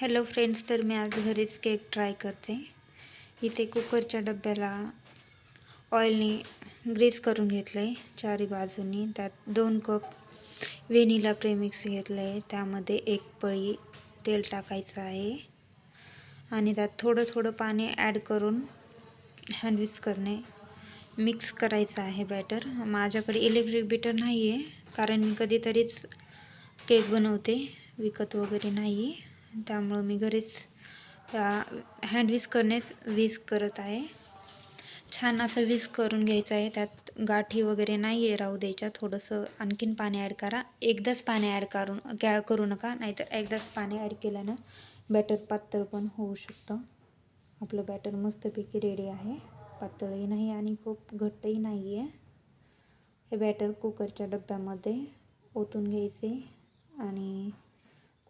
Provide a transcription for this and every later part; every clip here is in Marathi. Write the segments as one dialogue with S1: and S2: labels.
S1: हॅलो फ्रेंड्स तर मी आज घरीच केक ट्राय करते. इथे कुकरच्या डब्याला ऑइलने ग्रीस करून घेतलं आहे चारी बाजूनी. त्यात दोन कप व्हेनिला प्रेमिक्स घेतलं आहे त्यामध्ये एक पळी तेल टाकायचं आहे. आणि त्यात थोडं थोडं पाणी ॲड करून हँडविच करणे मिक्स करायचं आहे बॅटर माझ्याकडे इलेक्ट्रिक बीटर नाही आहे कारण मी कधीतरीच केक बनवते विकत वगैरे नाही आहे त्यामुळं मी घरीच हँड विस करणेच विस करत आहे. छान असं विस करून घ्यायचं आहे. त्यात गाठी वगैरे नाही आहे राहू द्यायच्या. थोडंसं आणखीन पाणी ॲड करा. एकदाच पाणी ॲड करून गॅळ करू नका. नाहीतर एकदाच पाणी ॲड केल्यानं बॅटर पातळ पण होऊ शकतं. आपलं बॅटर मस्तपैकी रेडी आहे. पातळही नाही आणि खूप घट्टही नाही आहे हे बॅटर कुकरच्या डब्यामध्ये ओतून घ्यायचे आणि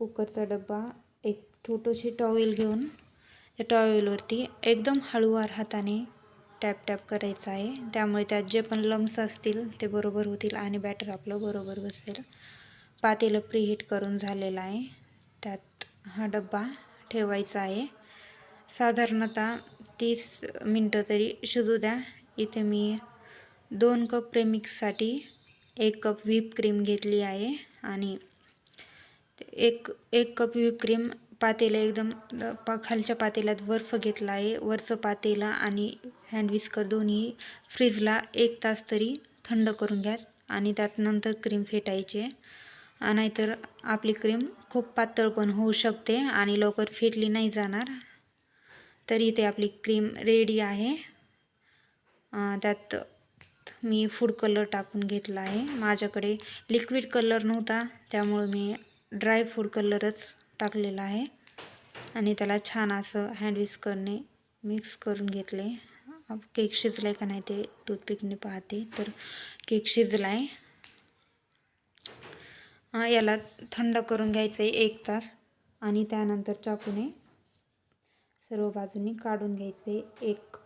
S1: कुकरचा डब्बा एक छोटंशी टॉवेल घेऊन त्या टॉवेलवरती एकदम हळूवार हाताने टॅप टॅप करायचं आहे. त्यामुळे त्यात जे पण लम्स असतील ते बरोबर होतील आणि बॅटर आपलं बरोबर बसेल. पातेलं प्रीहीट करून झालेलं आहे. त्यात हा डब्बा ठेवायचा आहे. साधारणतः तीस मिनटं तरी शिजू द्या. इथे मी दोन कप प्रेमिक्ससाठी एक कप व्हीप क्रीम घेतली आहे आणि एक एक कप क्रीम पातेला एकदम पा खालच्या पातेल्यात बर्फ घेतला आहे. वरचं पातेला आणि हँड विस्कर दोन्ही फ्रीजला एक तास तरी थंड करून घ्या आणि त्यात नंतर क्रीम फेटायची. नाहीतर आपली क्रीम खूप पातळ पण होऊ शकते आणि लवकर फेटली नाही जाणार. तरी इथे आपली क्रीम रेडी आहे. त्यात मी फूड कलर टाकून घेतला आहे. माझ्याकडे लिक्विड कलर नव्हता त्यामुळं मी ड्राय फूड कलरच टाकलेला आहे. आणि त्याला छान असं हँडविस्करने मिक्स करून घेतले. केक शिजला आहे का नाही ते टूथपिकने पाहते. तर केक शिजला आहे याला थंड करून घ्यायचं आहे एक तास. आणि त्यानंतर चाकूने सर्व बाजूनी काढून घ्यायचे एक.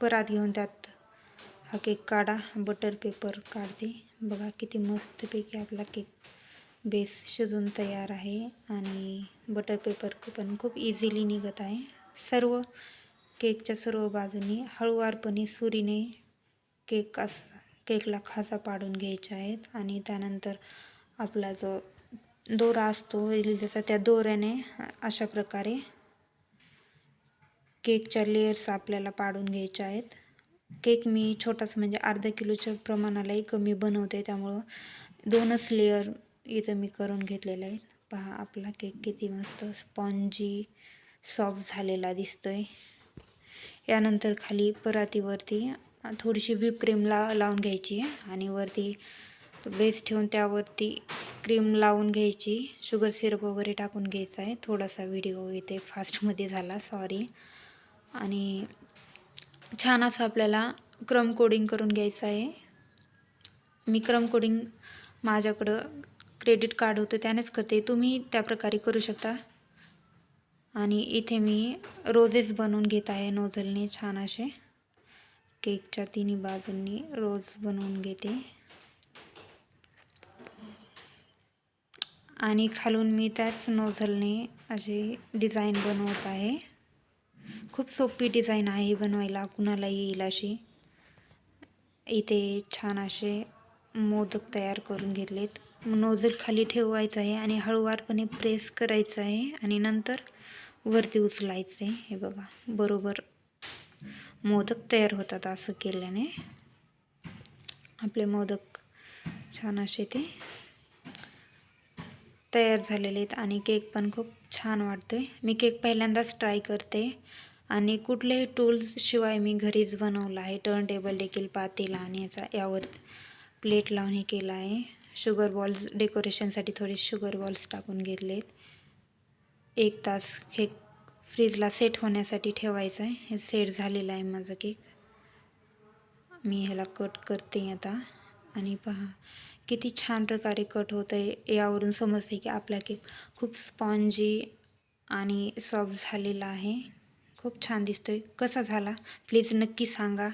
S1: परात घेऊन त्यात हा केक काढा. बटर पेपर काढते. बघा किती मस्तपैकी आपला केक बेस शिजून तयार आहे आणि बटर पेपर पण खूप इझिली निघत आहे. सर्व केकच्या सर्व बाजूनी हळूवारपणे सुरीने केक अस केकला खासा पाडून घ्यायच्या आहेत आणि त्यानंतर आपला जो दोरा असतो जसा त्या दोऱ्याने अशा प्रकारे केकच्या लेयर्स आपल्याला पाडून घ्यायच्या आहेत. केक मी छोटासा म्हणजे अर्धा किलोच्या प्रमाणालाही कमी बनवते त्यामुळं दोनच लेअर इथं मी करून घेतलेलं आहे. पहा आपला केक किती मस्त स्पॉन्जी सॉफ्ट झालेला दिसतो आहे यानंतर खाली परातीवरती थोडीशी व्हीप क्रीम ला लावून घ्यायची आणि वरती बेस ठेवून त्यावरती क्रीम लावून घ्यायची. शुगर सिरप वगैरे टाकून घ्यायचा आहे. थोडासा व्हिडिओ इथे फास्टमध्ये झाला सॉरी. आणि छान असं आपल्याला क्रम कोडिंग करून घ्यायचं आहे. मी क्रम कोडिंग माझ्याकडं क्रेडिट कार्ड होतं त्यानेच करते. तुम्ही त्या प्रकारे करू शकता. आणि इथे मी रोजेस बनवून घेत आहे नोझलने छान असे. केकच्या तिन्ही बाजूंनी रोज बनवून घेते. आणि खालून मी त्याच नोझलने असे डिझाईन बनवत आहे. खूप सोपी डिझाईन आहे बनवायला कुणाला येईल अशी. इथे छान असे मोदक तयार करून घेतलेत. नोझल खाली ठेवायचं आहे आणि हळूवारपणे प्रेस करायचं आहे आणि नंतर वरती उचलायचं आहे. हे बघा बरोबर मोदक तयार होतात असं केल्याने. आपले मोदक छान असे ते तयार झालेले आहेत आणि केक पण खूप छान वाटतो आहे मी केक पहिल्यांदाच ट्राय करते आणि कुठलेही टूल्सशिवाय मी घरीच बनवला आहे. टर्न टेबल देखील पातेला आणि याचा यावर प्लेट लावून हे केलं आहे. शुगर बॉल्स डेकोरेशनसाठी थोडे शुगर बॉल्स टाकून घेतलेत. एक तास हे फ्रीजला सेट होण्यासाठी ठेवायचं आहे हे सेट झालेलं आहे माझं केक मी ह्याला कट करते आता. आणि पहा किती छान प्रकारे कट होतं आहे यावरून समजते की आपला केक खूप स्पॉन्जी आणि सॉफ्ट झालेला आहे. खूप छान दिसतो आहे कसा झाला? प्लीज नक्की सांगा.